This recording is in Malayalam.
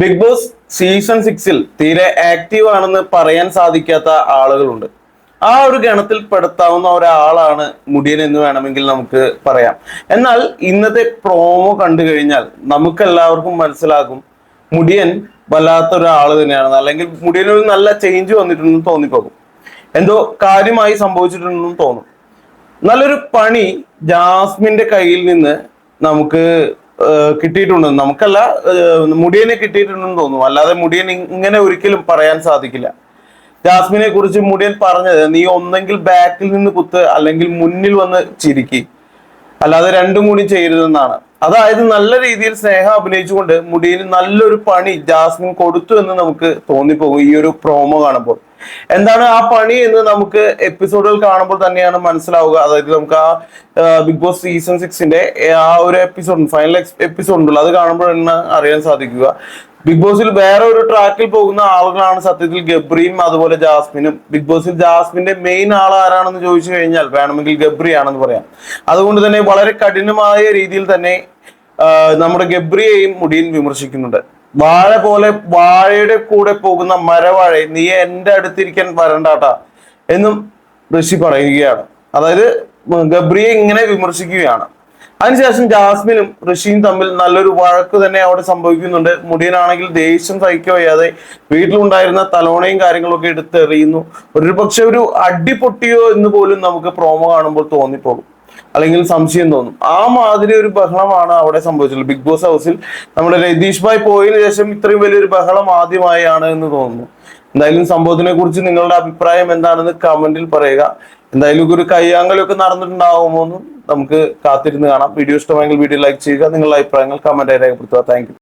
ബിഗ് ബോസ് സീസൺ സിക്സിൽ തീരെ ആക്റ്റീവ് ആണെന്ന് പറയാൻ സാധിക്കാത്ത ആളുകളുണ്ട്. ആ ഒരു ഗണത്തിൽ പെടുത്താവുന്ന ഒരാളാണ് മുടിയൻ എന്ന് വേണമെങ്കിൽ നമുക്ക് പറയാം. എന്നാൽ ഇന്നത്തെ പ്രോമോ കണ്ടു കഴിഞ്ഞാൽ നമുക്ക് എല്ലാവർക്കും മനസ്സിലാകും മുടിയൻ വല്ലാത്ത ഒരാൾ തന്നെയാണ്. അല്ലെങ്കിൽ മുടിയൻ ഒരു നല്ല ചേഞ്ച് വന്നിട്ടുണ്ടെന്ന് തോന്നിപ്പോകും. എന്തോ കാര്യമായി സംഭവിച്ചിട്ടുണ്ടെന്നും തോന്നും. നല്ലൊരു പണി ജാസ്മിന്റെ കയ്യിൽ നിന്ന് നമുക്ക് ഏഹ്, കിട്ടിയിട്ടുണ്ട് നമുക്കല്ല മുടിയനെ കിട്ടിയിട്ടുണ്ടെന്ന് തോന്നുന്നു. അല്ലാതെ മുടിയൻ ഇങ്ങനെ ഒരിക്കലും പറയാൻ സാധിക്കില്ല. ജാസ്മിനെ കുറിച്ച് മുടിയൻ പറഞ്ഞത് നീ ഒന്നെങ്കിൽ ബാക്കിൽ നിന്ന് കുത്ത് അല്ലെങ്കിൽ മുന്നിൽ വന്ന് ചിരിക്കി. അല്ലാതെ രണ്ടും കൂടി ചെയ്യരുതെന്നാണ്. അതായത് നല്ല രീതിയിൽ സ്നേഹം അഭിനയിച്ചുകൊണ്ട് മുടിയിൽ നല്ലൊരു പണി ജാസ്മിൻ കൊടുത്തു എന്ന് നമുക്ക് തോന്നിപ്പോകും ഈ ഒരു പ്രോമോ കാണുമ്പോൾ. എന്താണ് ആ പണി എന്ന് നമുക്ക് എപ്പിസോഡുകൾ കാണുമ്പോൾ തന്നെയാണ് മനസ്സിലാവുക. അതായത് നമുക്ക് ആ ബിഗ് ബോസ് സീസൺ സിക്സിന്റെ ആ ഒരു എപ്പിസോഡ് ഫൈനൽ എപ്പിസോഡ് ഉണ്ടല്ലോ. അത് കാണുമ്പോഴാണ് അറിയാൻ സാധിക്കുക. ബിഗ് ബോസിൽ വേറെ ഒരു ട്രാക്കിൽ പോകുന്ന ആളുകളാണ് സത്യത്തിൽ ഗബ്രിയും അതുപോലെ ജാസ്മിനും. ബിഗ് ബോസിൽ ജാസ്മിന്റെ മെയിൻ ആൾ ആരാണെന്ന് ചോദിച്ചു കഴിഞ്ഞാൽ വേണമെങ്കിൽ ഗബ്രി ആണെന്ന് പറയാം. അതുകൊണ്ട് തന്നെ വളരെ കഠിനമായ രീതിയിൽ തന്നെ നമ്മുടെ ഗബ്രിയെയും മുടിയൻ വിമർശിക്കുന്നുണ്ട്. വാഴ പോലെ വാഴയുടെ കൂടെ പോകുന്ന മരവാഴ നീ എന്റെ അടുത്തിരിക്കാൻ വരണ്ടാട്ട എന്നും ഋഷി പറയുകയാണ്. അതായത് ഗബ്രിയെ ഇങ്ങനെ വിമർശിക്കുകയാണ്. അതിനുശേഷം ജാസ്മിനും ഋഷിയും തമ്മിൽ നല്ലൊരു വഴക്ക് തന്നെ അവിടെ സംഭവിക്കുന്നുണ്ട്. മുടിയനാണെങ്കിൽ ദേഷ്യം സഹിക്കവയ്യാതെ വീട്ടിലുണ്ടായിരുന്ന തലോണയും കാര്യങ്ങളൊക്കെ എടുത്തെറിയുന്നു. ഒരു പക്ഷെ ഒരു അടിപൊട്ടിയോ എന്ന് പോലും നമുക്ക് പ്രോമോ കാണുമ്പോൾ തോന്നിപ്പോകും. അല്ലെങ്കിൽ സംശയം തോന്നും. ആ മാതിരി ഒരു ബഹളമാണ് അവിടെ സംഭവിച്ചത് ബിഗ് ബോസ് ഹൗസിൽ നമ്മുടെ രതീഷ് ഭായ് പോയതിനു ശേഷം ഇത്രയും വലിയൊരു ബഹളം ആദ്യമായാണ് എന്ന് തോന്നുന്നു. എന്തായാലും സംഭവത്തിനെ കുറിച്ച് നിങ്ങളുടെ അഭിപ്രായം എന്താണെന്ന് കമന്റിൽ പറയുക. എന്തായാലും ഒരു കയ്യാങ്കലൊക്കെ നടന്നിട്ടുണ്ടാവുമോ എന്ന് നമുക്ക് കാത്തിരുന്ന് കാണാം. വീഡിയോ ഇഷ്ടമായെങ്കിൽ വീഡിയോ ലൈക്ക് ചെയ്യുക. നിങ്ങളുടെ അഭിപ്രായങ്ങൾ കമന്റായി രേഖപ്പെടുത്തുക. താങ്ക്